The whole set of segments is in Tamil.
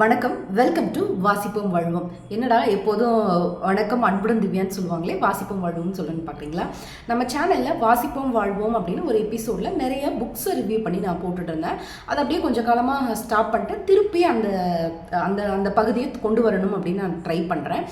வணக்கம். வெல்கம் டு வாசிப்போம் வாழ்வோம். என்னடா எப்போதும் வணக்கம் அன்புடன் திவ்யான்னு சொல்லுவாங்களே வாசிப்போம் வாழ்வோம்னு சொல்லணும்னு பார்க்குறீங்களா நம்ம சேனலில் வாசிப்போம் வாழ்வோம் அப்படின்னு ஒரு எபிசோடில் நிறைய புக்ஸை ரிவ்யூ பண்ணி நான் போட்டுட்டு இருந்தேன் அதை அப்படியே கொஞ்சம் காலமாக ஸ்டாப் பண்ணிட்டு திருப்பி அந்த அந்த அந்த பகுதியை கொண்டு வரணும் அப்படின்னு நான் ட்ரை பண்ணுறேன்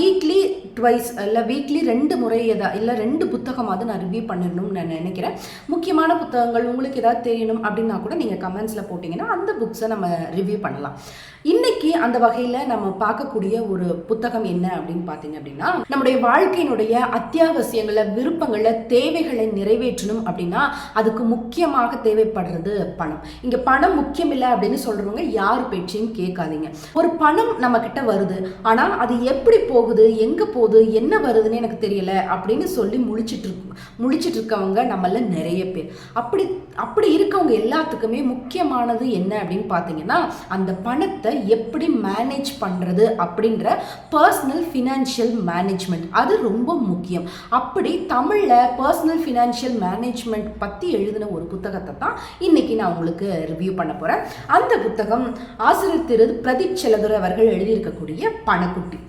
வீக்லி ட்வைஸ் இல்லை வீக்லி ரெண்டு முறை எதா இல்லை ரெண்டு புத்தகமாவது நான் ரிவ்யூ பண்ணிடணும்னு நான் நினைக்கிறேன். முக்கியமான புத்தகங்கள் உங்களுக்கு ஏதாவது தெரியணும் அப்படின்னா கூட நீங்கள் கமெண்ட்ஸில் போட்டிங்கன்னா அந்த புக்ஸை நம்ம ரிவ்யூ பண்ணலாம். இன்னைக்கு அந்த வகையில் நம்ம பார்க்கக்கூடிய ஒரு புத்தகம் என்ன அப்படின்னு பார்த்தீங்க அப்படின்னா நம்முடைய வாழ்க்கையினுடைய அத்தியாவசியங்களை விருப்பங்களை தேவைகளை நிறைவேற்றணும் அப்படின்னா அதுக்கு முக்கியமாக தேவைப்படுறது பணம். இங்கே பணம் முக்கியம் இல்லை அப்படின்னு சொல்றவங்க யார் பேச்சையும் கேட்காதீங்க. ஒரு பணம் நம்ம கிட்ட வருது. ஆனால் அது எப்படி போகுது? எங்கே போகுது? என்ன வருதுன்னு எனக்கு தெரியல அப்படின்னு சொல்லி முழிச்சிட்டு இருக்கு முழிச்சிட்டு இருக்கவங்க நம்மள நிறைய பேர். அப்படி அப்படி இருக்கவங்க எல்லாத்துக்குமே முக்கியமானது என்ன அப்படின்னு பார்த்தீங்கன்னா அந்த பணத்தை எப்படி மேனேஜ் பண்ணுறது அப்படின்ற பர்சனல் ஃபினான்ஷியல் மேனேஜ்மெண்ட் அது ரொம்ப முக்கியம். அப்படி தமிழில் பர்சனல் ஃபினான்ஷியல் மேனேஜ்மெண்ட் பற்றி எழுதின ஒரு புத்தகத்தை தான் இன்னைக்கு நான் உங்களுக்கு ரிவ்யூ பண்ண போகிறேன் அந்த புத்தகம் ஆசிரியர் திரு பிரதீப் செலதுர் அவர்கள் எழுதியிருக்கக்கூடிய பணக்குட்டி.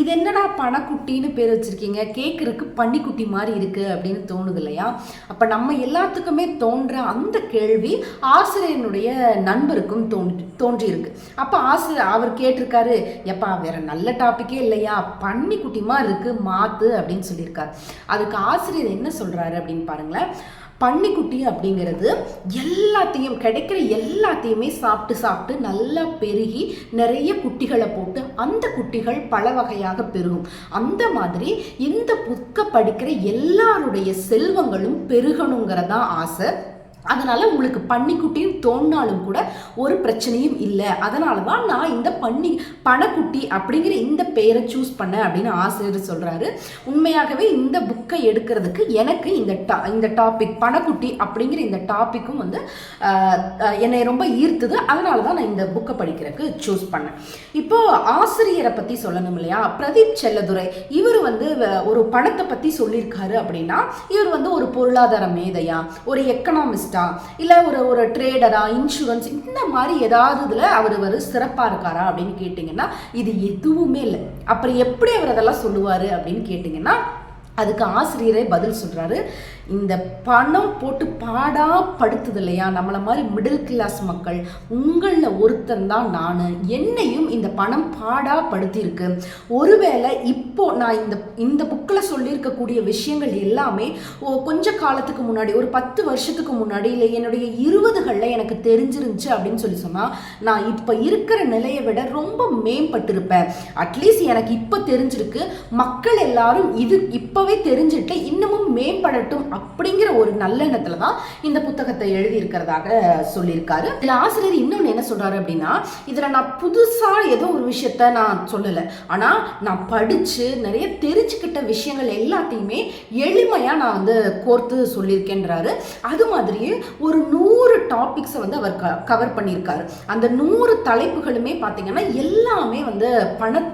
இது என்னடா பணக்குட்டின்னு பேர் வச்சுருக்கீங்க? கேட்குறதுக்கு பன்னிக்குட்டி மாதிரி இருக்குது அப்படின்னு தோணுது இல்லையா? அப்போ நம்ம எல்லாத்துக்குமே தோன்ற அந்த கேள்வி ஆசிரியனுடைய நண்பருக்கும் தோன்றி தோன்றியிருக்கு. அப்போ ஆசிரியர் அவர் கேட்டிருக்காரு எப்பா வேற நல்ல டாப்பிக்கே இல்லையா? பன்னிக்குட்டி மாதிரி இருக்குது மாத்து அப்படின்னு சொல்லியிருக்காரு. அதுக்கு ஆசிரியர் என்ன சொல்கிறாரு அப்படின்னு பாருங்களேன். பன்னிக்குட்டி அப்படிங்கிறது எல்லாத்தையும் கிடைக்கிற எல்லாத்தையுமே சாப்பிட்டு சாப்பிட்டு நல்லா பெருகி நிறைய குட்டிகளை போட்டு அந்த குட்டிகள் பல வகையாக பெருகும். அந்த மாதிரி இந்த புக்கை படிக்கிற எல்லாருடைய செல்வங்களும் பெருகணுங்கிறதான் ஆசை. அதனால் உங்களுக்கு பன்னிக்குட்டின்னு தோணினாலும் கூட ஒரு பிரச்சனையும் இல்லை. அதனால தான் நான் இந்த பன்னி பணக்குட்டி அப்படிங்கிற இந்த பெயரை சூஸ் பண்ணேன் அப்படின்னு ஆசிரியர் சொல்கிறாரு உண்மையாகவே இந்த புக்கை எடுக்கிறதுக்கு எனக்கு இந்த டா இந்த டாபிக் பணக்குட்டி அப்படிங்கிற இந்த டாப்பிக்கும் வந்து என்னை ரொம்ப ஈர்த்துது. அதனால தான் நான் இந்த புக்கை படிக்கிறதுக்கு சூஸ் பண்ணேன். இப்போ ஆசிரியரை பற்றி சொல்லணும் இல்லையா? பிரதீப் செல்லதுரை இவர் வந்து வ- ஒரு பணத்தை பற்றி சொல்லியிருக்காரு அப்படின்னா இவர் வந்து ஒரு பொருளாதார மேதையா? ஒரு எக்கனாமிஸ்ட் இல்லை ஒரு ஒரு ட்ரேடரா இன்சூரன்ஸ் இந்த மாதிரி ஏதாவது இதில் அவர் ஒரு சிறப்பாக இருக்காரா அப்படின்னு கேட்டிங்கன்னா இது எதுவுமே இல்லை. அப்புறம் எப்படி அவர் அதெல்லாம் சொல்லுவார் அப்படின்னு கேட்டிங்கன்னா அதுக்கு ஆசிரியரே பதில் சொல்கிறாரு இந்த பணம் போட்டு பாடா படுத்துது இல்லையா? நம்மளை மாதிரி மிடில் கிளாஸ் மக்கள் உங்களில் ஒருத்தன் தான் நான். என்னையும் இந்த பணம் பாடா படுத்தியிருக்கு ஒருவேளை இப்போ நான் இந்த இந்த புக்கில் சொல்லியிருக்கக்கூடிய விஷயங்கள் எல்லாமே ஓ கொஞ்ச காலத்துக்கு முன்னாடி ஒரு பத்து வருஷத்துக்கு முன்னாடி இல்லை என்னுடைய இருபதுகளில் எனக்கு தெரிஞ்சிருந்துச்சு அப்படின்னு சொல்லி சொன்னால் நான் இப்போ இருக்கிற நிலையை விட ரொம்ப மேம்பட்டிருப்பேன். அட்லீஸ்ட் எனக்கு இப்போ தெரிஞ்சிருக்கு. மக்கள் எல்லாரும் இது இப்போ இப்போவே தெரிஞ்சுட்டு இன்னமும் மேம்படட்டும் அப்படிங்கிற ஒரு நல்லெண்ணத்துல தான் இந்த புத்தகத்தை எழுதியிருக்கிறதாக சொல்லியிருக்காரு. இதில் ஆசிரியர் இன்னொன்று என்ன சொல்றாரு அப்படின்னா இதில் நான் புதுசாக ஏதோ ஒரு விஷயத்த நான் சொல்லலை. ஆனால் நான் படித்து நிறைய தெரிஞ்சுக்கிட்ட விஷயங்கள் எல்லாத்தையுமே எளிமையாக நான் வந்து கோர்த்து சொல்லியிருக்கேன்றாரு. அது மாதிரியே ஒரு நூறு டாபிக்ஸை வந்து அவர் க கவர் பண்ணியிருக்காரு. அந்த நூறு தலைப்புகளுமே பார்த்தீங்கன்னா எல்லாமே வந்து பண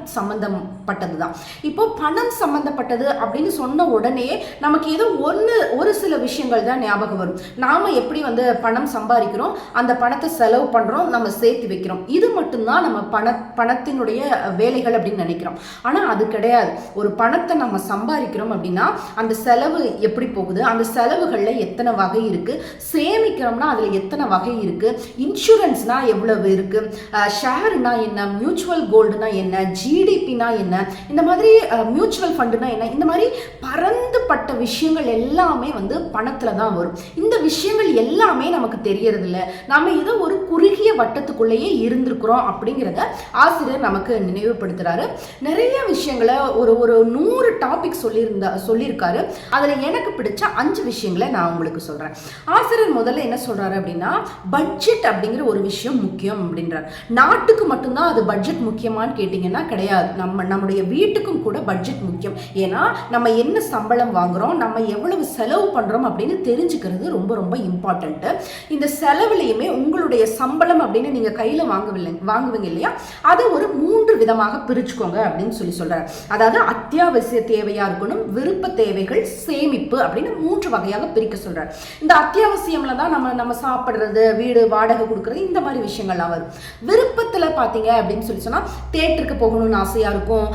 பட்டது தான் இப்போ பணம் சம்பந்தப்பட்டது அப்படின்னு சொன்ன உடனே நமக்கு ஏதோ ஒன்று ஒரு சில விஷயங்கள் தான் ஞாபகம் வரும். நாம் எப்படி வந்து பணம் சம்பாதிக்கிறோம் அந்த பணத்தை செலவு பண்ணுறோம் நம்ம சேர்த்து வைக்கிறோம். இது மட்டும்தான் நம்ம பண பணத்தினுடைய வேலைகள் அப்படின்னு நினைக்கிறோம். ஆனால் அது கிடையாது. ஒரு பணத்தை நம்ம சம்பாதிக்கிறோம் அப்படின்னா அந்த செலவு எப்படி போகுது? அந்த செலவுகளில் எத்தனை வகை இருக்குது சேமிக்கிறோம்னா அதில் எத்தனை வகை இருக்குது இன்சூரன்ஸ்னால் எவ்வளவு இருக்குது ஷேர்னா என்ன? மியூச்சுவல் கோல்டுனா என்ன? ஜிடிபினா என்ன? இந்த மாதிரி மியூச்சுவல் ஃபண்டுனா என்ன? இந்த மாதிரி பரந்துபட்ட விஷயங்கள் எல்லாமே வந்து பணத்தில் தான் வரும். இந்த விஷயங்கள் எல்லாமே நமக்கு தெரியறது இல்ல நாம ஏதோ ஒரு குறுகிய வட்டத்துக்குள்ளேயே இருந்திருக்கிறோம் அப்படிங்கிறத ஆசிரியர் நமக்கு நினைவுபடுத்துறாரு. நிறைய விஷயங்களை ஒரு ஒரு நூறு டாபிக் சொல்லியிருந்தா சொல்லியிருக்காரு. அதில் எனக்கு பிடிச்ச அஞ்சு விஷயங்களை நான் உங்களுக்கு சொல்கிறேன் ஆசிரியர் முதல்ல என்ன சொல்கிறாரு அப்படின்னா பட்ஜெட் அப்படிங்கிற ஒரு விஷயம் முக்கியம் அப்படின்றார். நாட்டுக்கு மட்டும்தான் அது பட்ஜெட் முக்கியமான்னு கேட்டிங்கன்னா கிடையாது. நம்ம நம்ம நம்முடைய வீட்டுக்கும் கூட பட்ஜெட் முக்கியம். ஏன்னா நம்ம என்ன சம்பளம் வாங்குறோம் நம்ம எவ்வளவு செலவு பண்றோம் அப்படின்னு தெரிஞ்சுக்கிறது ரொம்ப ரொம்ப இம்பார்ட்டன்ட்டு இந்த செலவுலையுமே உங்களுடைய சம்பளம் அப்படின்னு நீங்க கையில வாங்கவில்லை வாங்குவீங்க இல்லையா? அதை ஒரு மூன்று விதமாக பிரிச்சுக்கோங்க அப்படின்னு சொல்லி சொல்றாரு. அதாவது அத்தியாவசிய தேவையா இருக்கணும் விருப்ப தேவைகள் சேமிப்பு அப்படின்னு மூன்று வகையாக பிரிக்க சொல்கிறார் இந்த அத்தியாவசியம்ல தான் நம்ம நம்ம சாப்பிட்றது வீடு வாடகை கொடுக்கறது இந்த மாதிரி விஷயங்கள்லாம் வரும். விருப்பத்துல பாத்தீங்க அப்படின்னு சொல்லி சொன்னா தேட்டருக்கு போகணும்னு ஆசையா இருக்கும்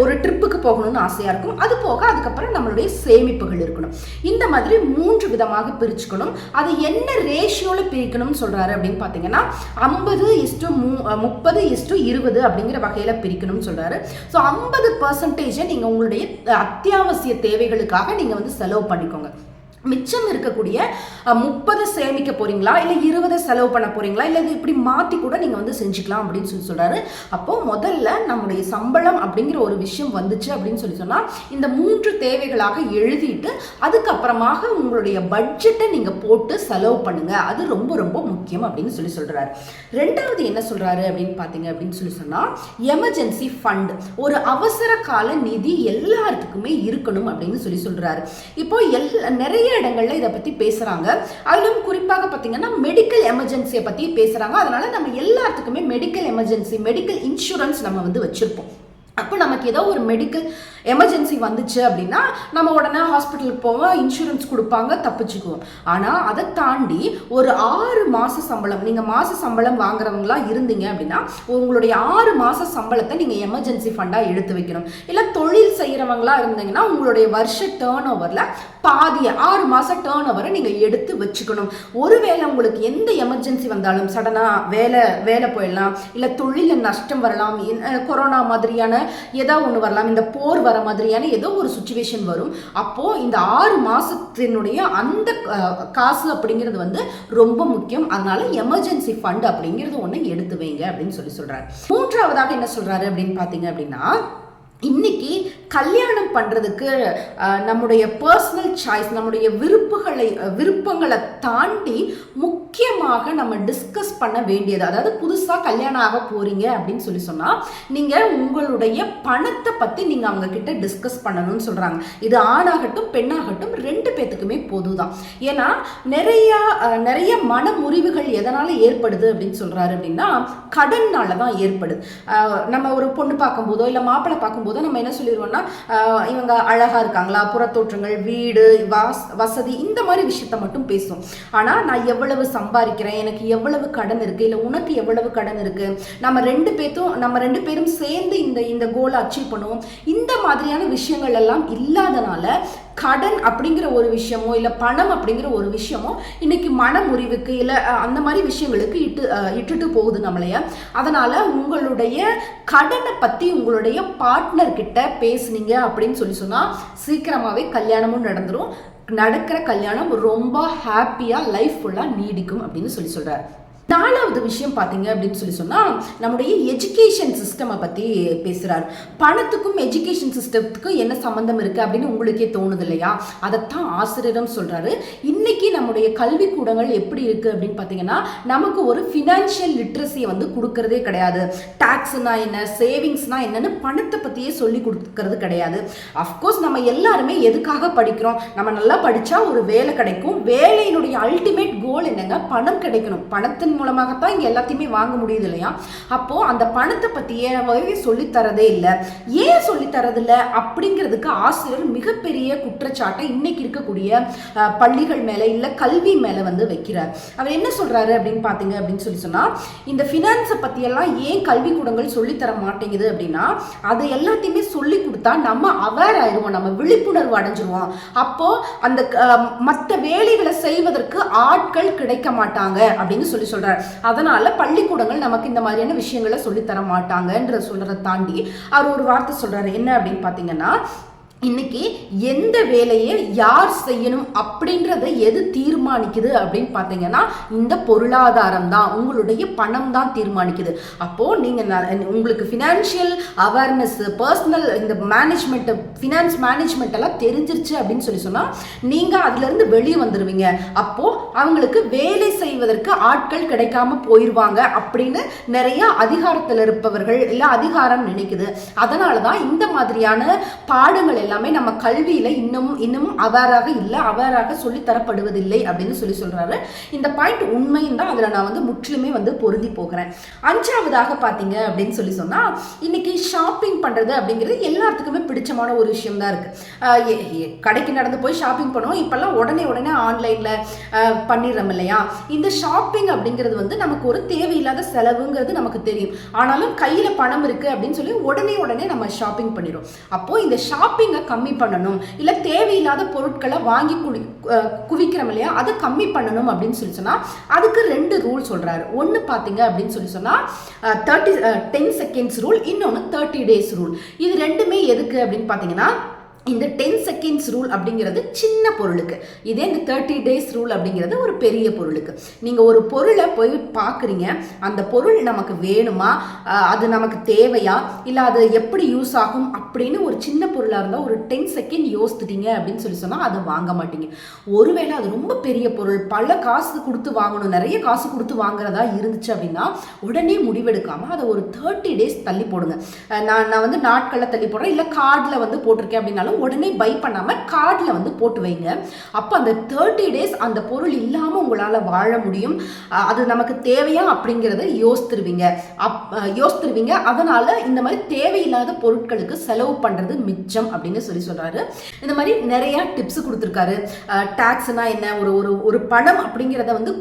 ஒரு ட்ரிப்புக்கு போகணும்னு ஆசையாக இருக்கும். அது போக அதுக்கப்புறம் நம்மளுடைய சேமிப்புகள் இருக்கணும். இந்த மாதிரி மூன்று விதமாக பிரிச்சுக்கணும். அது என்ன ரேஷியோவில் பிரிக்கணும்னு சொல்கிறாரு அப்படின்னு பார்த்தீங்கன்னா ஐம்பது இஸ்டு மூ முப்பது இஸ்டு இருபது அப்படிங்கிற வகையில் பிரிக்கணும்னு சொல்கிறாரு ஸோ ஐம்பது பர்சன்டேஜை நீங்கள் உங்களுடைய அத்தியாவசிய தேவைகளுக்காக நீங்கள் வந்து செலவு பண்ணிக்கோங்க. மிச்சம் இருக்கக்கூடிய முப்பது சேமிக்க போறீங்களா? இல்லை இருபதை செலவு பண்ண போறீங்களா? இல்லை இது இப்படி மாற்றி கூட நீங்கள் வந்து செஞ்சுக்கலாம் அப்படின்னு சொல்லி சொல்கிறாரு அப்போ முதல்ல நம்முடைய சம்பளம் அப்படிங்கிற ஒரு விஷயம் வந்துச்சு அப்படின்னு சொல்லி சொன்னால் இந்த மூன்று தேவைகளாக எழுதிட்டு அதுக்கப்புறமாக உங்களுடைய பட்ஜெட்டை நீங்கள் போட்டு செலவு பண்ணுங்க. அது ரொம்ப ரொம்ப முக்கியம் அப்படின்னு சொல்லி சொல்கிறாரு ரெண்டாவது என்ன சொல்கிறாரு அப்படின்னு பார்த்தீங்க அப்படின்னு சொல்லி சொன்னால் எமர்ஜென்சி ஃபண்ட் ஒரு அவசர கால நிதி எல்லாத்துக்குமே இருக்கணும் அப்படின்னு சொல்லி சொல்கிறாரு இப்போ எல் நிறைய இடங்கள்ல இதை பற்றி பேசுகிறாங்க அதிலும் குறிப்பாக பார்த்தீங்கன்னா மெடிக்கல் எமர்ஜென்சியை பற்றி பேசுகிறாங்க அதனால் நம்ம எல்லாத்துக்குமே மெடிக்கல் எமர்ஜென்சி மெடிக்கல் இன்சூரன்ஸ் நம்ம வந்து வச்சுருப்போம். அப்போ நமக்கு ஏதோ ஒரு மெடிக்கல் எமர்ஜென்சி வந்துச்சு அப்படின்னா நம்ம உடனே ஹாஸ்பிட்டலுக்கு போவோம் இன்சூரன்ஸ் கொடுப்பாங்க தப்பிச்சுக்குவோம். ஆனால் அதை தாண்டி ஒரு ஆறு மாத சம்பளம் நீங்கள் மாத சம்பளம் வாங்குறவங்களா இருந்தீங்க அப்படின்னா உங்களுடைய ஆறு மாத சம்பளத்தை நீங்கள் எமர்ஜென்சி ஃபண்டாக எடுத்து வைக்கணும். இல்லை தொழில் செய்கிறவங்களா இருந்தீங்கன்னா உங்களுடைய வருஷ டேர்ன் ஓவரில் பாதியை ஆறு மாதம் டேர்ன் ஓவரை நீங்கள் எடுத்து வச்சுக்கணும். ஒருவேளை உங்களுக்கு எந்த எமர்ஜென்சி வந்தாலும் சடனாக வேலை வேலை போயிடலாம். இல்லை தொழிலில் நஷ்டம் வரலாம். கொரோனா மாதிரியான ஏதோ ஒன்று வரலாம். இந்த போர் வர மாதிரியான ஏதோ ஒரு சுச்சுவேஷன் வரும். அப்போது இந்த ஆறு மாதத்தினுடைய அந்த காசு அப்படிங்கிறது வந்து ரொம்ப முக்கியம். அதனால எமர்ஜென்சி ஃபண்ட் அப்படிங்கிறது ஒன்று எடுத்து வைங்க அப்படின்னு சொல்லி சொல்கிறாரு மூன்றாவதாக என்ன சொல்கிறாரு அப்படின்னு பார்த்தீங்க அப்படின்னா இன்னைக்கு கல்யாணம் பண்ணுறதுக்கு நம்முடைய பர்சனல் சாய்ஸ் நம்முடைய விருப்புகளை விருப்பங்களை தாண்டி முக்கியமாக நம்ம டிஸ்கஸ் பண்ண வேண்டியது. அதாவது புதுசாக கல்யாணம் ஆக போகிறீங்க அப்படின்னு சொல்லி சொன்னால் நீங்கள் உங்களுடைய பணத்தை பற்றி நீங்கள் அவங்க கிட்ட டிஸ்கஸ் பண்ணணும்னு சொல்கிறாங்க இது ஆணாகட்டும் பெண்ணாகட்டும் ரெண்டு பேத்துக்குமே பொதுதான். ஏன்னா நிறையா நிறைய மன முறிவுகள் எதனால் ஏற்படுது அப்படின்னு சொல்கிறாரு அப்படின்னா கடன்னால தான் ஏற்படுது. நம்ம ஒரு பொண்ணு பார்க்கும்போதோ இல்லை மாப்பிள்ளை பார்க்கும்போது நம்ம என்ன சொல்லிடுவோம்னா இவங்க அழகாக இருக்காங்களா? புறத்தோற்றங்கள் வீடு வாஸ் வசதி இந்த மாதிரி விஷயத்த மட்டும் பேசுவோம் ஆனால் நான் எவ்வளவு சம்பாதிக்கிறேன்? எனக்கு எவ்வளவு கடன் இருக்குது இல்லை உனக்கு எவ்வளவு கடன் இருக்குது நம்ம ரெண்டு பேர்த்தும் நம்ம ரெண்டு பேரும் சேர்ந்து இந்த இந்த கோலை அச்சீவ் பண்ணுவோம். இந்த மாதிரியான விஷயங்கள் எல்லாம் இல்லாதனால கடன் அப்படிங்கிற ஒரு விஷயமோ இல்லை பணம் அப்படிங்கிற ஒரு விஷயமோ இன்னைக்கு மன முறிவுக்கு இல்லை அந்த மாதிரி விஷயங்களுக்கு இட்டு இட்டுட்டு போகுது நம்மளைய. அதனால உங்களுடைய கடனை பற்றி உங்களுடைய பார்ட்னர் கிட்ட பேசுனீங்க அப்படின்னு சொல்லி சொன்னால் சீக்கிரமாகவே கல்யாணமும் நடந்துடும் நடக்கிற கல்யாணம் ரொம்ப ஹாப்பியாக லைஃப் ஃபுல்லாக நீடிக்கும் அப்படின்னு சொல்லி சொல்கிறார் நாலாவது விஷயம் பார்த்தீங்க அப்படின்னு சொல்லி சொன்னால் நம்முடைய எஜுகேஷன் சிஸ்டமை பற்றி பேசுகிறார் பணத்துக்கும் எஜுகேஷன் சிஸ்டத்துக்கும் என்ன சம்மந்தம் இருக்குது அப்படின்னு உங்களுக்கே தோணுது இல்லையா? அதைத்தான் ஆசிரியரும் சொல்கிறாரு இன்னைக்கு நம்முடைய கல்விக்கூடங்கள் எப்படி இருக்குது அப்படின்னு பார்த்தீங்கன்னா நமக்கு ஒரு ஃபினான்ஷியல் லிட்ரஸியை வந்து கொடுக்கறதே கிடையாது. டேக்ஸ்னா என்ன சேவிங்ஸ்னா என்னன்னு பணத்தை பற்றியே சொல்லி கொடுக்கறது கிடையாது. அஃப்கோர்ஸ் நம்ம எல்லாருமே எதுக்காக படிக்கிறோம்? நம்ம நல்லா படித்தா ஒரு வேலை கிடைக்கும். வேலையினுடைய அல்டிமேட் கோல் என்னங்க? பணம் கிடைக்கணும். பணத்தின் மூலமாகத்தான் இங்கே எல்லாத்தையுமே வாங்க முடியுது இல்லையா? அப்போது அந்த பணத்தை பற்றியே சொல்லித் சொல்லித்தரதே இல்லை. ஏன் சொல்லித்தரதில்லை அப்படிங்கிறதுக்கு ஆசிரியர் மிகப்பெரிய குற்றச்சாட்டை இன்னைக்கு இருக்கக்கூடிய பள்ளிகள் மேலே இல்லை கல்வி மேலே வந்து வைக்கிறார். அவர் என்ன சொல்கிறாரு அப்படின்னு பார்த்தீங்க அப்படின்னு சொல்லி சொன்னால் இந்த ஃபினான்ஸை பற்றியெல்லாம் ஏன் கல்விக்கூடங்கள் சொல்லித்தர மாட்டேங்குது அப்படின்னா அது எல்லாத்தையுமே சொல்லி கொடுத்தா நம்ம அவேர் ஆயிடுவோம் நம்ம விழிப்புணர்வு அடைஞ்சிருவோம். அப்போ அந்த மற்ற வேலைகளை செய்வதற்கு ஆட்கள் கிடைக்க மாட்டாங்க அப்படின்னு சொல்லி சொல்கிறார் அதனால் பள்ளிக்கூடங்கள் நமக்கு இந்த மாதிரியான விஷயங்களை சொல்லித் தர மாட்டாங்கன்ற சொல்கிறத தாண்டி அவர் ஒரு வார்த்தை சொல்கிறார் என்ன அப்படின்னு பார்த்தீங்கன்னா இன்னைக்கு எந்த வேலையை யார் செய்யணும் அப்படின்றத எது தீர்மானிக்குது அப்படின்னு பார்த்தீங்கன்னா இந்த பொருளாதாரம் தான் உங்களுடைய பணம் தான் தீர்மானிக்குது. அப்போ நீங்க ந- உங்களுக்கு ஃபினான்ஷியல் அவேர்னஸ் பர்சனல் இந்த மேனேஜ்மெண்ட் ஃபினான்ஸ் மேனேஜ்மெண்ட் எல்லாம் தெரிஞ்சிருச்சு அப்படின்னு சொல்லி சொன்னா நீங்க அதுல இருந்து வெளியே வந்துருவீங்க. அப்போ அவங்களுக்கு வேலை செய்வதற்கு ஆட்கள் கிடைக்காம போயிருவாங்க அப்படின்னு நிறைய அதிகாரத்தில் இருப்பவர்கள் இல்லை அதிகாரம் நினைக்குது. அதனால தான் இந்த மாதிரியான பாடங்கள் எல்லாம் எல்லாமே நம்ம கல்வியில இன்னமும் இன்னமும் அவேராக இல்லை அவேராக சொல்லி தரப்படுவதில்லை அப்படின்னு சொல்லி சொல்றாரு. இந்த பாயிண்ட் உண்மையும் தான் அதுல நான் வந்து முற்றிலுமே வந்து பொருந்தி போகிறேன். அஞ்சாவதாக பாத்தீங்க அப்படின்னு சொல்லி சொன்னா இன்னைக்கு ஷாப்பிங் பண்றது அப்படிங்கிறது எல்லாத்துக்குமே பிடிச்சமான ஒரு விஷயம் தான் இருக்கு. கடைக்கு நடந்து போய் ஷாப்பிங் பண்ணுவோம். இப்பெல்லாம் உடனே உடனே ஆன்லைன்ல பண்ணிடுறோம் இல்லையா? இந்த ஷாப்பிங் அப்படிங்கிறது வந்து நமக்கு ஒரு தேவையில்லாத செலவுங்கிறது நமக்கு தெரியும். ஆனாலும் கையில பணம் இருக்கு அப்படின்னு சொல்லி உடனே உடனே நம்ம ஷாப்பிங் பண்ணிடுறோம். அப்போ இந்த ஷாப்பிங் ஷாப்பிங்கை கம்மி பண்ணணும். இல்லை தேவையில்லாத பொருட்களை வாங்கி குடி குவிக்கிறோம் இல்லையா? அதை கம்மி பண்ணணும் அப்படின்னு சொல்லி சொன்னால் அதுக்கு ரெண்டு ரூல் சொல்கிறாரு ஒன்று பார்த்தீங்க அப்படின்னு சொல்லி சொன்னால் தேர்ட்டி டென் செகண்ட்ஸ் ரூல் இன்னொன்று தேர்ட்டி டேஸ் ரூல் இது ரெண்டுமே எதுக்கு அப்படின்னு பார்த்தீங்கன்னா இந்த டென் செகண்ட்ஸ் ரூல் அப்படிங்கிறது சின்ன பொருளுக்கு. இதே இந்த தேர்ட்டி டேஸ் ரூல் அப்படிங்கிறது ஒரு பெரிய பொருளுக்கு. நீங்கள் ஒரு பொருளை போய் பார்க்குறீங்க. அந்த பொருள் நமக்கு வேணுமா? அது நமக்கு தேவையா? இல்லை அது எப்படி யூஸ் ஆகும்? அப்படின்னு ஒரு சின்ன பொருளாக இருந்தால் ஒரு டென் செகண்ட் யோசித்துட்டீங்க அப்படின்னு சொல்லி சொன்னால் அதை வாங்க மாட்டீங்க. ஒருவேளை அது ரொம்ப பெரிய பொருள் பல காசு கொடுத்து வாங்கணும் நிறைய காசு கொடுத்து வாங்குறதா இருந்துச்சு அப்படின்னா உடனே முடிவெடுக்காமல் அதை ஒரு தேர்ட்டி டேஸ் தள்ளி போடுங்க. நான் நான் வந்து நாட்களில் தள்ளி போடுறேன். இல்லை கார்டில் வந்து போட்டிருக்கேன் அப்படின்னாலும் உடனே பை பண்ணாமல் கார்டில் வந்து போட்டு வைங்க. அப்போ அந்த தேர்ட்டி டேஸ் அந்த பொருள் இல்லாமல் உங்களால் வாழ முடியும். அது நமக்கு தேவையா அப்படிங்கிறத யோசித்துருவீங்க. அப் யோசித்துருவீங்க. அதனால இந்த மாதிரி தேவையில்லாத பொருட்களுக்கு செலவு பண்ணுறது மிச்சம் அப்படின்னு சொல்லி சொல்றாரு. இந்த மாதிரி நிறைய டிப்ஸ் கொடுத்துருக்காரு. டேக்ஸ்னால் என்ன? ஒரு ஒரு ஒரு பணம் அப்படிங்கிறத வந்து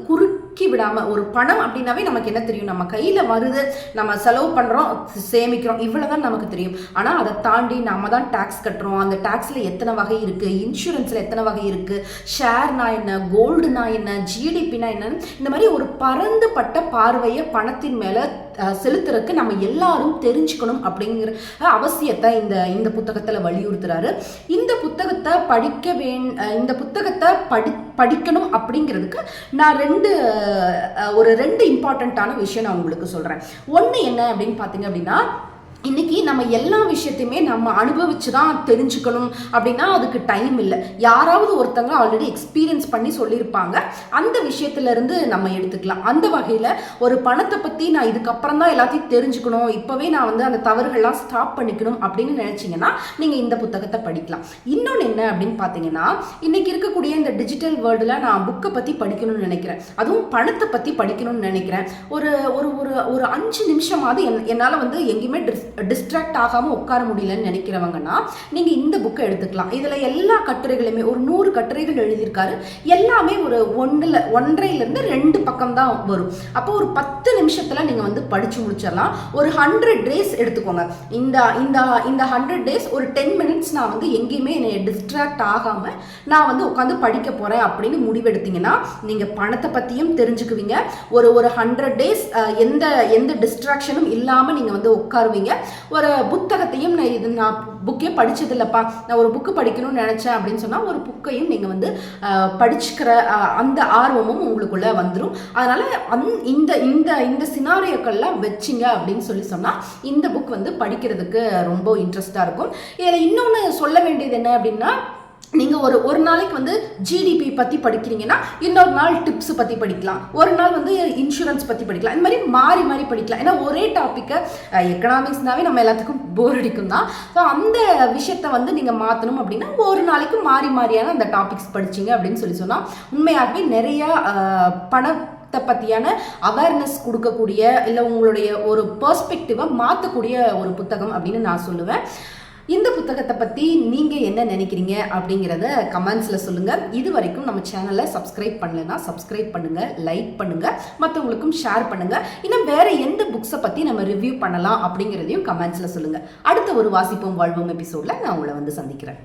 குறுக்கி விடாம ஒரு பணம் அப்படின்னாவே நமக்கு என்ன தெரியும்? நம்ம கையில் வருது நம்ம செலவு பண்ணுறோம் சேமிக்கிறோம். இவ்வளோதான் நமக்கு தெரியும். ஆனால் அதை தாண்டி நம்ம தான் டேக்ஸ் கட்டுறோம். அந்த டேக்ஸில் எத்தனை வகை இருக்குது இன்சூரன்ஸில் எத்தனை வகை இருக்குது ஷேர்னா என்ன? கோல்டுனா என்ன? ஜிடிபினா என்னன்னு? இந்த மாதிரி ஒரு பரந்துபட்ட பார்வையை பணத்தின் மேலே செலுத்துறதுக்கு நம்ம எல்லாரும் தெரிஞ்சுக்கணும் அப்படிங்கிற அவசியத்தை இந்த இந்த புத்தகத்தில் வலியுறுத்துறாரு. இந்த புத்தகத்தை படிக்க வேண் இந்த புத்தகத்தை படி படிக்கணும் அப்படிங்கிறதுக்கு நான் ரெண்டு ஒரு ரெண்டு இம்பார்ட்டண்ட்டான விஷயம் நான் உங்களுக்கு சொல்கிறேன் ஒன்று என்ன அப்படின்னு பார்த்தீங்க அப்படின்னா இன்னைக்கு நம்ம எல்லா விஷயத்தையுமே நம்ம அனுபவிச்சு தான் தெரிஞ்சுக்கணும் அப்படின்னா அதுக்கு டைம் இல்லை. யாராவது ஒருத்தங்க ஆல்ரெடி எக்ஸ்பீரியன்ஸ் பண்ணி சொல்லியிருப்பாங்க. அந்த விஷயத்துலேருந்து நம்ம எடுத்துக்கலாம். அந்த வகையில் ஒரு பணத்தை பற்றி நான் இதுக்கப்புறம் தான் எல்லாத்தையும் தெரிஞ்சுக்கணும். இப்போவே நான் வந்து அந்த தவறுகள்லாம் ஸ்டாப் பண்ணிக்கணும் அப்படின்னு நினச்சிங்கன்னா நீங்கள் இந்த புத்தகத்தை படிக்கலாம். இன்னொன்று என்ன அப்படின்னு பார்த்தீங்கன்னா இன்னைக்கு இருக்கக்கூடிய இந்த டிஜிட்டல் வேர்ல்டில் நான் புக்கை பற்றி படிக்கணும்னு நினைக்கிறேன். அதுவும் பணத்தை பற்றி படிக்கணும்னு நினைக்கிறேன். ஒரு ஒரு ஒரு ஒரு அஞ்சு நிமிஷமாவது என் என்னால் வந்து எங்கேயுமே டிஸ் டிஸ்ட்ராக்ட் ஆகாமல் உட்கார முடியலன்னு நினைக்கிறவங்கன்னா நீங்கள் இந்த புக்கை எடுத்துக்கலாம். இதில் எல்லா கட்டுரைகளுமே ஒரு நூறு கட்டுரைகள் எழுதியிருக்காரு. எல்லாமே ஒரு ஒன்றில் ஒன்றையிலேருந்து ரெண்டு பக்கம் தான் வரும். அப்போ ஒரு பத்து நிமிஷத்தில் நீங்கள் வந்து படித்து முடிச்சிடலாம். ஒரு ஹண்ட்ரட் டேஸ் எடுத்துக்கோங்க. இந்த இந்த இந்த ஹண்ட்ரட் டேஸ் ஒரு டென் மினிட்ஸ் நான் வந்து எங்கேயுமே என்னை டிஸ்ட்ராக்ட் ஆகாமல் நான் வந்து உட்காந்து படிக்க போகிறேன் அப்படின்னு முடிவெடுத்தீங்கன்னா நீங்கள் பணத்தை பற்றியும் தெரிஞ்சுக்குவீங்க. ஒரு ஒரு ஹண்ட்ரட் டேஸ் எந்த எந்த டிஸ்ட்ராக்ஷனும் இல்லாமல் நீங்கள் வந்து உட்காருவீங்க. ஒரு புத்தகத்தையும் நான் இது நான் புக்கே படித்ததில்லப்பா நான் ஒரு புக்கு படிக்கணும்னு நினச்சேன் அப்படின்னு சொன்னால் ஒரு புக்கையும் நீங்கள் வந்து படிச்சுக்கிற அந்த ஆர்வமும் உங்களுக்குள்ளே வந்துடும் அதனால் அந் இந்த இந்த இந்த சினாரியோக்கள்லாம் வச்சிங்க அப்படின்னு சொல்லி சொன்னால் இந்த புக் வந்து படிக்கிறதுக்கு ரொம்ப இன்ட்ரெஸ்டாக இருக்கும். இதில் இன்னொன்று சொல்ல வேண்டியது என்ன அப்படின்னா நீங்கள் ஒரு ஒரு நாளைக்கு வந்து ஜிடிபி பற்றி படிக்கிறீங்கன்னா இன்னொரு நாள் டிப்ஸ் பற்றி படிக்கலாம். ஒரு நாள் வந்து இன்சூரன்ஸ் பற்றி படிக்கலாம். இந்த மாதிரி மாறி மாறி படிக்கலாம். ஏன்னா ஒரே டாப்பிக்கை எக்கனாமிக்ஸ்னாவே நம்ம எல்லாத்துக்கும் போர் அடிக்கும் தான் ஸோ அந்த விஷயத்தை வந்து நீங்கள் மாற்றணும் அப்படின்னா ஒரு நாளைக்கு மாறி மாறியான அந்த டாபிக்ஸ் படிச்சீங்க அப்படின்னு சொல்லி சொன்னால் உண்மையாகவே நிறையா பண பணத்தை பற்றியான அவேர்னஸ் கொடுக்கக்கூடிய இல்லை உங்களுடைய ஒரு பர்ஸ்பெக்டிவை மாற்றக்கூடிய ஒரு புத்தகம் அப்படின்னு நான் சொல்லுவேன். இந்த புத்தகத்தை பற்றி நீங்கள் என்ன நினைக்கிறீங்க அப்படிங்கிறத கமெண்ட்ஸில் சொல்லுங்கள் இது வரைக்கும் நம்ம சேனலை சப்ஸ்கிரைப் பண்ணலைன்னா சப்ஸ்கிரைப் பண்ணுங்கள் லைக் பண்ணுங்கள் மற்றவங்களுக்கும் ஷேர் பண்ணுங்கள் இன்னும் வேறு எந்த புக்ஸை பற்றி நம்ம ரிவ்யூ பண்ணலாம் அப்படிங்கிறதையும் கமெண்ட்ஸில் சொல்லுங்கள் அடுத்த ஒரு வாசிப்போம் வாழ்வோம் எபிசோடில் நான் உங்களை வந்து சந்திக்கிறேன்.